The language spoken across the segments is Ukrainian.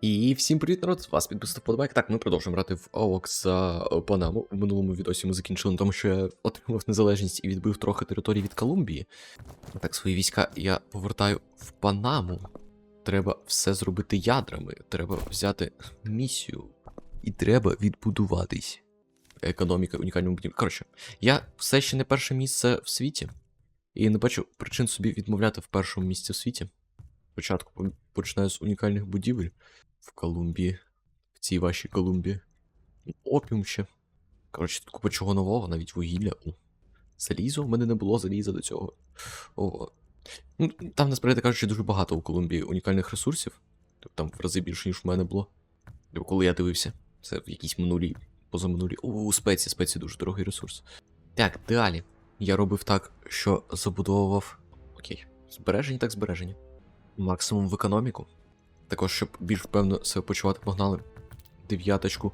І всім привіт, народ! Вас підписав подбайк. Так, ми продовжуємо грати в АОК за е, Панаму. В минулому відосі ми закінчили на тому, що я отримав незалежність і відбив трохи території від Колумбії. Так, свої війська я повертаю в Панаму. Треба все зробити ядрами. Треба взяти місію. І треба відбудуватись. Економіка унікальному будівлі. Коротше, я все ще не перше місце в світі. І не бачу причин собі відмовляти в першому місці в світі. Спочатку починаю з унікальних будівель в Колумбії, в цій вашій Колумбії. Опіум ще. Коротше, тут купа чого нового, навіть вугілля. Залізо, в мене не було заліза до цього. О. Ну, там, насправді кажучи, дуже багато у Колумбії унікальних ресурсів. Тобто там в рази більше, ніж в мене було. Тобто, коли я дивився. Це в якійсь минулій, позаминулій. У спеції, спеції дуже дорогий ресурс. Так, далі. Я робив так, що забудовував. Окей. Збережені, так збережені. Максимум в економіку. Також, щоб більш впевнено себе почувати, погнали дев'яточку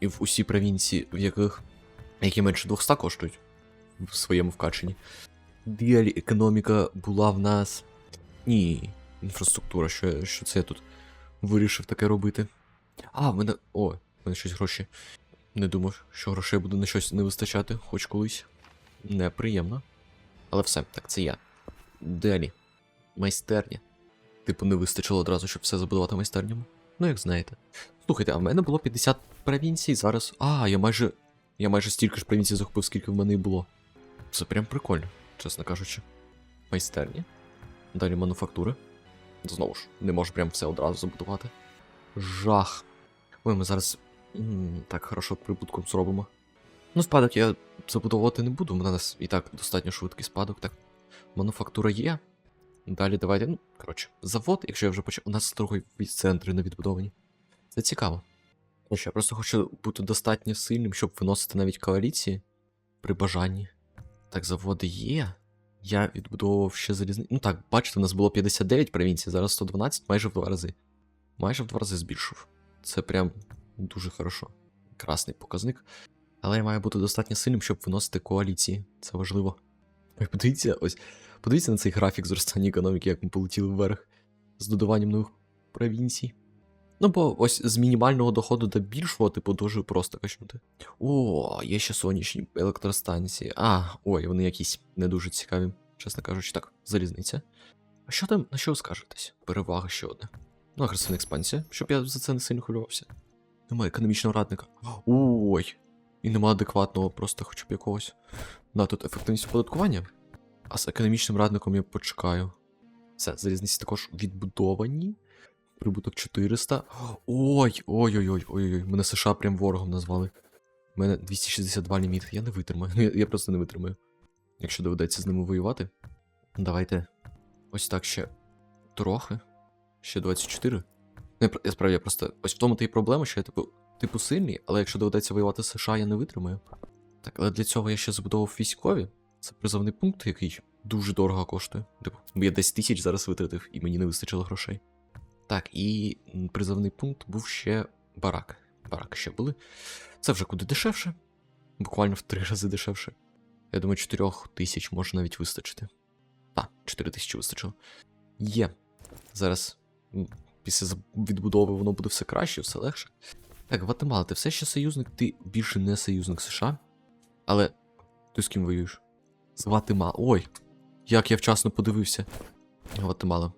і в усі провінції, в яких які менше 200 коштують в своєму вкаченні. Далі економіка була в нас. Ні, інфраструктура, що, що це я тут вирішив таке робити. А, в мене. О, в мене щось гроші. Не думав, що грошей буде на щось не вистачати, хоч колись. Неприємно. Але все, так це я. Далі. Майстерня. Типу, не вистачило одразу, щоб все забудувати майстернями. Ну, як знаєте. Слухайте, а в мене було 50 провінцій, зараз. А, я майже. Я майже стільки ж провінцій захопив, скільки в мене і було. Це прям прикольно, чесно кажучи. Майстерні. Далі мануфактури. Знову ж, не можу прям все одразу забудувати. Жах. Ой, ми зараз. м, так хорошо прибутком зробимо. Ну, спадок я забудовувати не буду, у нас і так достатньо швидкий спадок, так. Мануфактура є. Далі давайте, ну, коротше, завод, якщо я вже почав. У нас торгові центри не відбудовані. Це цікаво. Коротше, я просто хочу бути достатньо сильним, щоб виносити навіть коаліції при бажанні. Так, заводи є. Я відбудовував ще залізни. Ну так, бачите, у нас було 59 провінцій, зараз 112, майже в два рази. Майже в два рази збільшив. Це прям дуже хорошо. Красний показник. Але я маю бути достатньо сильним, щоб виносити коаліції. Це важливо. Ой, подивіться, ось. Подивіться на цей графік зростання економіки, як ми полетіли вверх з додаванням нових провінцій. Ну, бо ось з мінімального доходу до більшого, типу, дуже просто качнути. О, є ще сонячні електростанції. А, ой, вони якісь не дуже цікаві, чесно кажучи, так, залізниця. А що там, на що ви скажетесь? Перевага ще одна. Ну, агресивна експансія, щоб я за це не сильно хвилювався. Немає економічного радника. Ой. І нема адекватного, просто хоча б якогось. Да, тут ефективність оподаткування. А з економічним радником я почекаю. Все, залізниці також відбудовані. Прибуток 400. Ой, ой-ой-ой, ой-ой, мене США прям ворогом назвали. У мене 262 ліміт. Я не витримаю. Ну, Я, я просто не витримаю. Якщо доведеться з ними воювати. Давайте. Ось так ще трохи. Ще 24. Ну, я, справді я просто. Ось в тому та й проблема, що я типу, типу сильний, але якщо доведеться воювати з США, я не витримаю. Так, але для цього я ще забудовував військові. Це призовний пункт, який дуже дорого коштує. Типу, я 10 тисяч зараз витратив, і мені не вистачило грошей. Так, і призовний пункт був ще барак. Бараки ще були. Це вже куди дешевше. Буквально в три рази дешевше. Я думаю, 4 тисяч може навіть вистачити. Так, 4 тисячі вистачило. Є. Зараз після відбудови воно буде все краще, все легше. Так, Гватемала, ти все ще союзник, ти більше не союзник США. Але ти з ким воюєш? З Гватемала. Ой, як я вчасно подивився. Гватемала.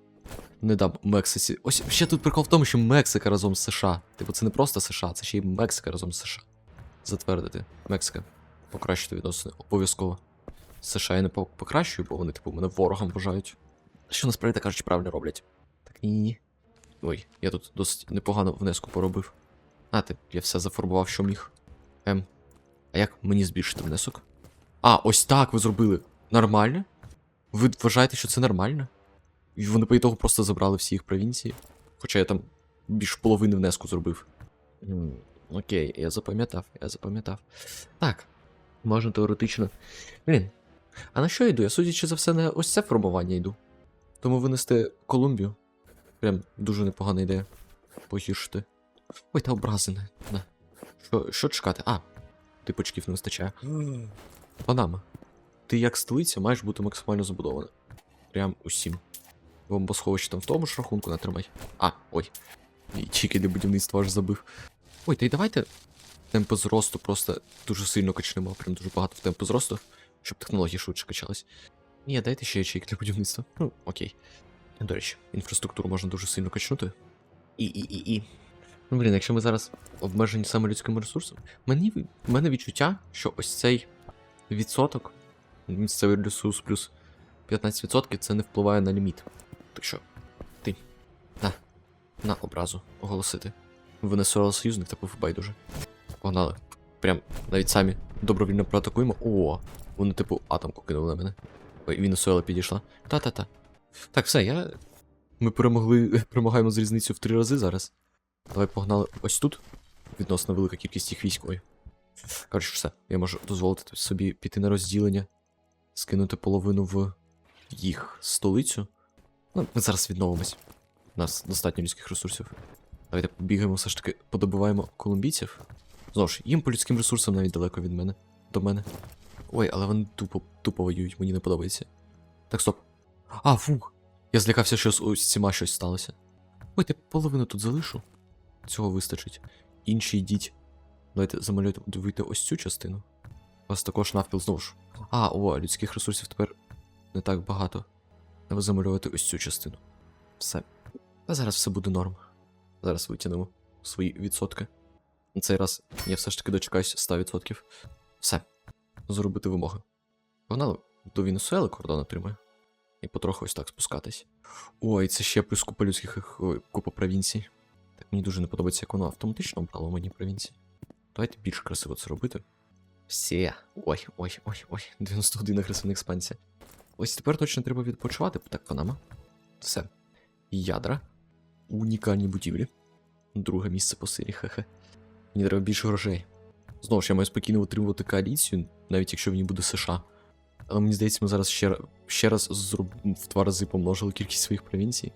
Не дам Мексиці. Ось ще тут прикол в тому, що Мексика разом з США. Типу, це не просто США, це ще й Мексика разом з США. Затвердити. Мексика. Покращити відносини. Обов'язково. США я не покращую, бо вони, типу, мене ворогом вважають. Що насправді так кажучи, правильно роблять. Так ні-ні. Ой, я тут досить непогано внеску поробив. А, ти, я все зафарбував, що міг. Ем. А як мені збільшити внесок? А, ось так ви зробили. Нормально? Ви вважаєте, що це нормально? І вони по ітогу просто забрали всі їх провінції. Хоча я там більш половини внеску зробив. М, Окей, я запам'ятав, я запам'ятав. Так, можна теоретично. Блін. А на що я йду? Я судячи за все, на ось це формування йду. Тому винести Колумбію. Прям дуже непогана ідея. Погіршити. Ой, та образи не. Що, що чекати? А, типочків не вистачає. Панама. Ти як столиця маєш бути максимально забудована. Прям усім. Бомбосховище там в тому ж рахунку натримай. А, ой. І чіки для будівництва аж забив. Ой, та й давайте темпи зросту просто дуже сильно качнемо, прям дуже багато в темпу зросту, щоб технології швидше качались. Ні, дайте ще ячейки для будівництва. Ну, окей. До речі, інфраструктуру можна дуже сильно качнути. І, і, і, і. Ну, блін, якщо ми зараз обмежені саме людським ресурсом, мені в мене відчуття, що ось цей відсоток, місцевий ресурс плюс 15% це не впливає на ліміт. Так що, ти, на, на образу оголосити. Венесуела союзник, та байдуже. Погнали. Прям навіть самі добровільно проатакуємо. О, вони, типу, атомку кинули на мене. Ой, Венесуела підійшла. Та-та-та. Так, все, я. Ми перемогли. Перемагаємо з різницю в три рази зараз. Давай погнали ось тут. Відносно велика кількість їх військ. Ой. Коротше, все. Я можу дозволити собі піти на розділення, скинути половину в їх столицю. Ну, ми зараз відновимось. У нас достатньо людських ресурсів. Давайте побігаємо, все ж таки подобуваємо колумбійців. Знову ж, їм по людським ресурсам навіть далеко від мене. До мене. Ой, але вони тупо, тупо воюють, мені не подобається. Так, стоп. А, фух. Я злякався, що з цими щось сталося. Ой, ти половину тут залишу. Цього вистачить. Інші йдіть. Давайте замалюйте ось цю частину. У вас також навпіл знову ж. А, о, людських ресурсів тепер не так багато. Треба замалювати ось цю частину. Все. Та зараз все буде норм. Зараз витягнемо свої відсотки. На цей раз я все ж таки дочекаюсь 100%. Все. Зробити вимоги. Погнали до Венесуели кордон отримає. І потроху ось так спускатись. Ой, це ще плюс купа людських ой, купа провінцій. Так мені дуже не подобається, як воно автоматично обрало мені провінції. Давайте більш красиво це робити. Все. Ой, ой, ой, ой. 91 агресивна експансія. Ось тепер точно треба відпочивати, так Панама. Все. Ядра. Унікальні будівлі. Друге місце по силі, хе-хе. Мені треба більше грошей. Знову ж я маю спокійно утримувати коаліцію, навіть якщо в ній буде США. Але мені здається, ми зараз ще, ще раз зроб... в два рази помножили кількість своїх провінцій.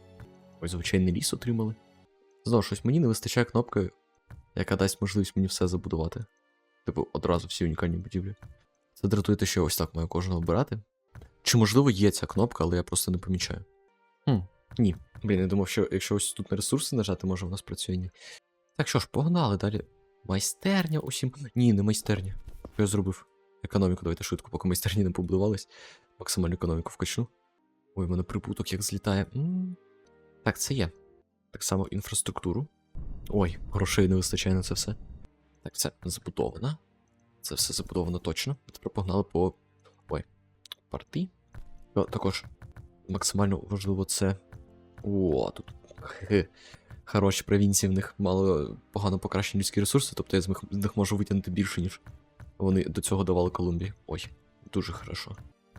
Ось звичайний ліс отримали. Знову ж ось мені не вистачає кнопки, яка дасть можливість мені все забудувати. Типу, одразу всі унікальні будівлі. Це дратує те, що я ось так маю кожного обирати. Чи можливо є ця кнопка, але я просто не помічаю. Хм, ні. Блін, я думав, що якщо ось тут на ресурси нажати, може в нас працює ні. Так що ж, погнали далі. Майстерня усім. Ні, не майстерня. Що я зробив? Економіку, давайте швидко, поки майстерні не побудувались. Максимальну економіку вкачну. Ой, у мене прибуток як злітає. м Так, це є. Так само інфраструктуру. Ой, грошей не вистачає на це все. Так, це забудовано. Це все забудовано точно. Тепер погнали по. Ой, парти. О, також максимально важливо це. О, тут. Хороші провінції в них мало погано покращені людські ресурси, тобто я з них, з них можу витягнути більше, ніж вони до цього давали Колумбії. Ой, дуже хорошо.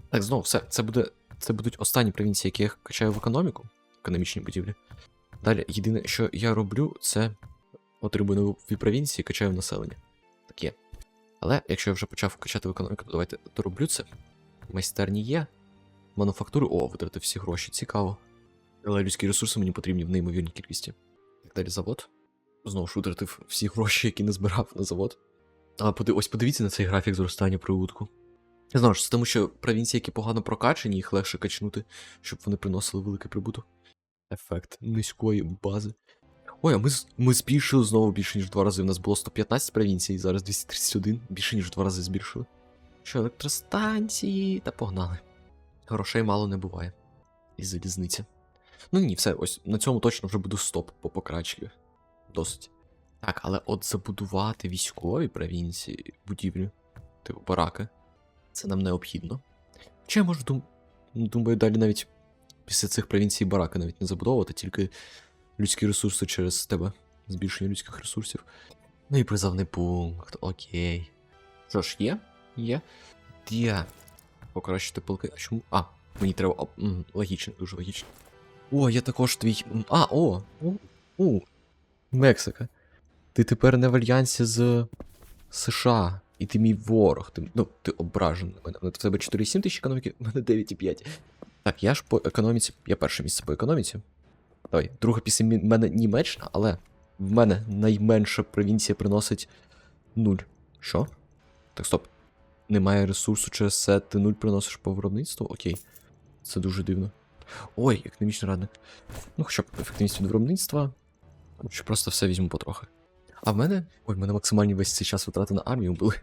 Так, знову все. Це буде. Це будуть останні провінції, які я качаю в економіку, економічні будівлі. Далі, єдине, що я роблю, це отримую нові провінції, качаю населення. Так є. Але якщо я вже почав качати в економіку, то давайте дороблю це. Майстерні є. Мануфактури. О, витратив всі гроші, цікаво. Але людські ресурси мені потрібні в неймовірній кількості. Так далі завод. Знову ж витратив всі гроші, які не збирав на завод. А поди... ось подивіться на цей графік зростання прибутку. Знову ж, тому що провінції, які погано прокачані, їх легше качнути, щоб вони приносили великий прибуток. Ефект низької бази. Ой, а ми, ми збільшили знову більше, ніж два рази. У нас було 115 провінцій, зараз 231, більше, ніж два рази збільшили. Що, електростанції? Та погнали. Грошей мало не буває. І залізниця. Ну ні, все, ось на цьому точно вже буде стоп по покрачці. Досить. Так, але от забудувати військові провінції, будівлі, типу бараки, це нам необхідно. Чи я можу дум... думаю, далі навіть після цих провінцій бараки навіть не забудовувати, тільки людські ресурси через тебе, збільшення людських ресурсів. Ну і призовний пункт, окей. Що ж, є? Є. Де? Покращити полки. А чому? А, мені треба. оп, м, Логічно, дуже логічно. О, я також твій. А, о! о, о, Мексика. Ти тепер не в альянсі з США. І ти мій ворог. Ти, ну, ти ображений на мене. В тебе 4,7 тисяч економіки, в мене 9,5. Так, я ж по економіці. Я перше місце по економіці. Давай, друге після мене Німеччина, але в мене найменша провінція приносить 0. Що? Так, стоп. Немає ресурсу через це ти 0 приносиш по виробництву? Окей. Це дуже дивно. Ой, економічний радник. Ну, хоча б ефективність від виробництва. Чи просто все візьму потрохи. А в мене. Ой, в мене максимальні весь цей час витрати на армію були.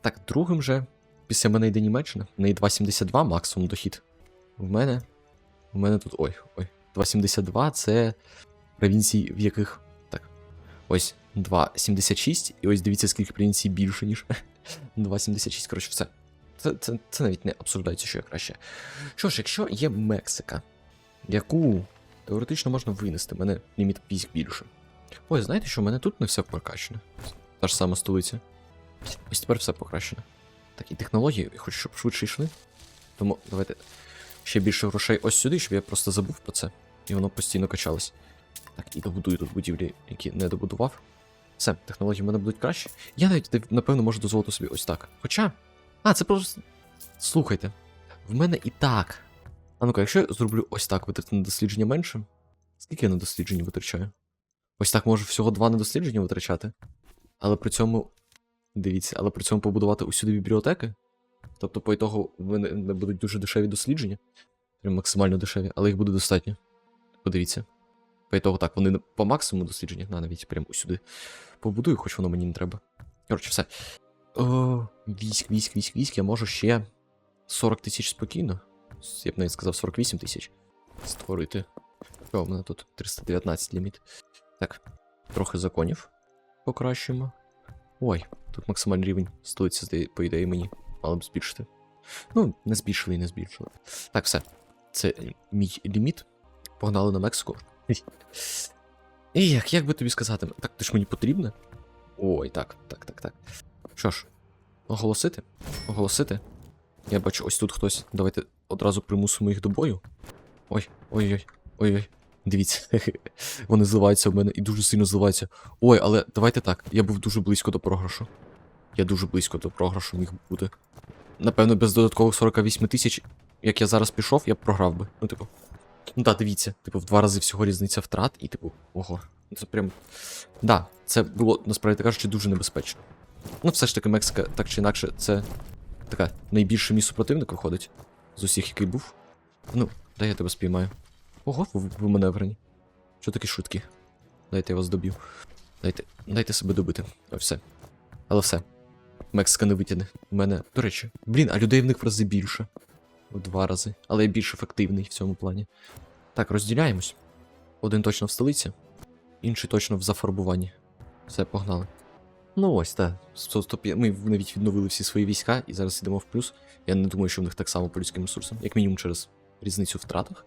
Так, другим же. Після мене йде Німеччина. В неї 2,72 максимум дохід. В мене. В мене тут. Ой, ой. 2,72 це провінції, в яких. Так. Ось 2,76. І ось дивіться, скільки провінцій більше, ніж 2,76. Коротше, все. Це, це, це навіть не обсуждається, що я краще. Що ж, якщо є Мексика, яку теоретично можна винести, в мене ліміт військ більше. Ой, знаєте, що в мене тут не все прокачане. Та ж сама столиця. Ось тепер все покращено. Так, і технології, я хочу, щоб швидше йшли. Тому давайте ще більше грошей ось сюди, щоб я просто забув про це. І воно постійно качалось. Так, і добудую тут будівлі, які не добудував. Все, технології в мене будуть краще. Я навіть напевно можу дозволити собі ось так. Хоча. А, це просто. Слухайте. В мене і так. А ну-ка, якщо я зроблю ось так витрати на дослідження менше. Скільки я на дослідження витрачаю? Ось так можу всього два на дослідження витрачати. Але при цьому. Дивіться, але при цьому побудувати усюди бібліотеки. Тобто, по ітогу, в будуть дуже дешеві дослідження. Прям максимально дешеві, але їх буде достатньо. Подивіться. По ітогу так, вони по максимуму дослідження, на навіть прям усюди. Побудую, хоч воно мені не треба. Коротше, все. О, військ, військ, військ, військ, я можу ще 40 тисяч спокійно. Я б навіть сказав 48 тисяч. Створити. Що, у мене тут 319 ліміт. Так, трохи законів покращуємо. Ой, тут максимальний рівень здає- по ідеї, мені мали б збільшити. Ну, не збільшили і не збільшили. Так, все. Це мій ліміт. Погнали на Мексику. І як, як би тобі сказати? Так, ти ж мені потрібна? Ой, так, так, так, так. Що ж, оголосити? Оголосити? Я бачу, ось тут хтось. Давайте одразу примусимо їх до бою. Ой, ой-ой, ой-ой. Дивіться, вони зливаються в мене і дуже сильно зливаються. Ой, але давайте так. Я був дуже близько до програшу. Я дуже близько до програшу міг бути. Напевно, без додаткових 48 тисяч, як я зараз пішов, я б програв би. Ну, типу. Ну так, дивіться, типу, в два рази всього різниця втрат, і типу, ого. Це прям. Да, це було насправді кажучи дуже небезпечно. Ну, все ж таки, Мексика, так чи інакше, це така найбільше мій супротивник виходить з усіх, який був. Ну, дай я тебе спіймаю. Ого, ви, ви маневрені. Що такі швидкі? Дайте я вас доб'ю. Дайте, дайте себе добити. Ой, все. Але все. Мексика не витягне. Мене. До речі, блін, а людей в них в рази більше. В два рази. Але я більш ефективний в цьому плані. Так, розділяємось. Один точно в столиці, інший точно в зафарбуванні. Все, погнали. Ну ось, так. Ми навіть відновили всі свої війська і зараз йдемо в плюс. Я не думаю, що в них так само по людським ресурсам, як мінімум через різницю в втратах.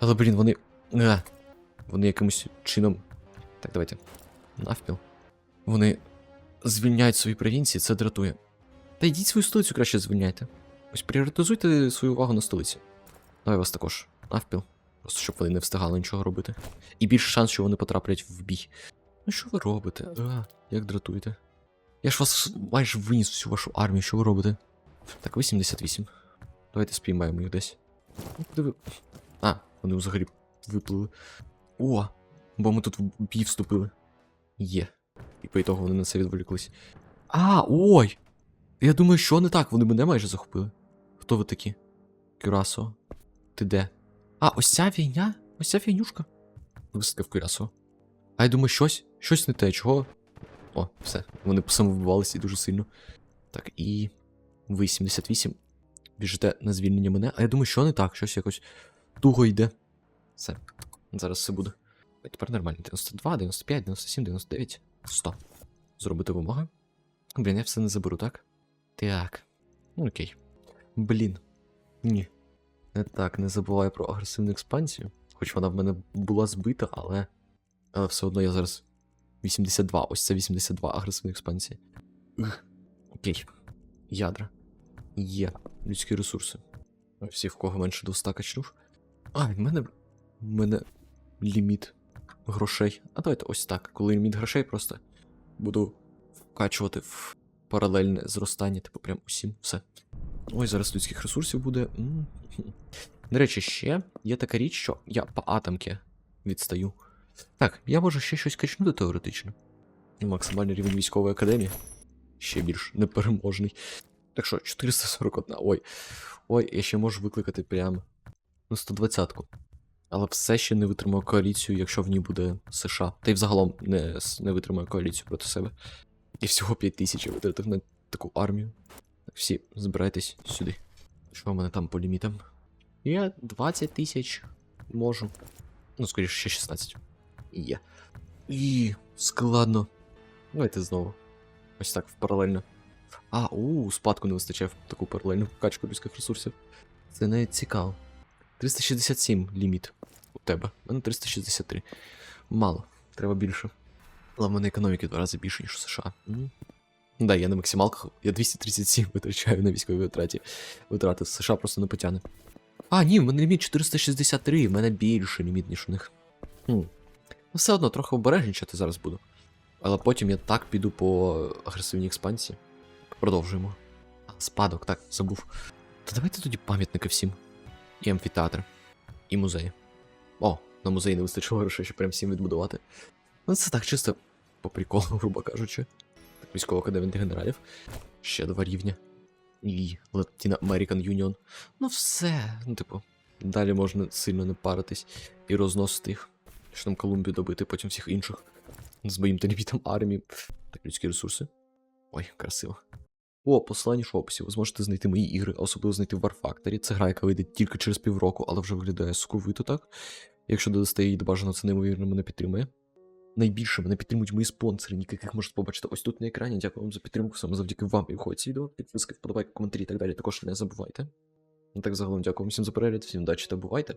Але, блін, вони. Вони якимось чином. Так, давайте. Навпіл. Вони звільняють свої провінції, це дратує. Та йдіть свою столицю краще звільняйте. Ось пріоритизуйте свою увагу на столиці. Давай вас також. Навпіл. Просто щоб вони не встигали нічого робити. І більше шанс, що вони потраплять в бій. Ну що ви робите? А, як дратуєте? Я ж вас майже виніс всю вашу армію, що ви робите? Так, ви 78. Давайте спіймаємо їх десь. Ну. А, вони взагалі виплили. О! Бо ми тут в бій вступили. Є. І по ітогу вони на це відволіклись. А, ой! Я думаю, що не так, вони мене майже захопили. Хто ви такі? Кюрасо. Ти де? А, ось ця війня? Ось ця фігнюшка. Висадка в Кюрасо. А я думаю, щось, щось не те, чого. О, все. Вони самовбивалися дуже сильно. Так, і. Ви 78. Біжите на звільнення мене. А я думаю, що не так, щось якось туго йде. Все. Зараз все буде. Тепер нормально. 92, 95, 97, 99, 100. Зробити вимоги. Блін, я все не заберу, так? Так. Ну, окей. Блін. Ні. Не так, не забуваю про агресивну експансію. Хоч вона в мене була збита, але. Але все одно я зараз. 82. Ось це 82 агресивна експансія. Ух. Окей. Ядра. Є. Людські ресурси. Всі, в кого менше до 100 качнув. А, в мене. В мене ліміт грошей. А давайте ось так. Коли ліміт грошей, просто буду вкачувати в паралельне зростання, типу, прям усім. Все. Ой, зараз людських ресурсів буде. До речі, ще є така річ, що я по атомки відстаю. Так, я можу ще щось качнути теоретично. Максимальний рівень військової академії. Ще більш непереможний. Так що, 441. Ой. Ой, я ще можу викликати прям. Ну, 120-ку. Але все ще не витримає коаліцію, якщо в ній буде США. Та й взагалом не, не витримає коаліцію проти себе. І всього 5 тисяч витратив на таку армію. Всі, збирайтесь сюди. Що в мене там по лімітам? Я 20 тисяч можу. Ну, скоріше, ще 16. Є. І складно. Давайте знову. Ось так, паралельно. А, у, спадку не вистачає в таку паралельну качку людських ресурсів. Це не цікаво. 367 ліміт у тебе. У мене 363. Мало, треба більше. Але в мене економіки два рази більше, ніж у США. М. Да, я на максималках, я 237 витрачаю на військові витраті. Витрати США просто не потягне. А, ні, в мене ліміт 463, в мене більше ліміт, ніж у них. Хм. Ну, все одно трохи обережнічати зараз буду. Але потім я так піду по агресивній експансії. Продовжуємо. А, спадок, так, забув. Та давайте тоді пам'ятники всім. І амфітеатр, і музеї. О, на музей не вистачило грошей, щоб прям всім відбудувати. Ну, це так чисто по приколу, грубо кажучи. Так, військова академія генералів. Ще два рівня. І Latin American Union. Ну все. Ну, типу, далі можна сильно не паритись і розносити їх. Що там Колумбію добити, потім всіх інших. З моїм лімітом армії. Так, людські ресурси. Ой, красиво. О, посилання в описі. Ви зможете знайти мої ігри, особливо знайти в War Factory. Це гра, яка вийде тільки через півроку, але вже виглядає суковито так. Якщо додасте її до бажано, це неймовірно мене підтримує. Найбільше мене підтримують мої спонсори, яких можете побачити ось тут на екрані. Дякую вам за підтримку. Саме завдяки вам і виходить відео. Підписки, вподобайки, коментарі і так далі. Також не забувайте. Ну так загалом дякую всім за перегляд, всім удачі та бувайте.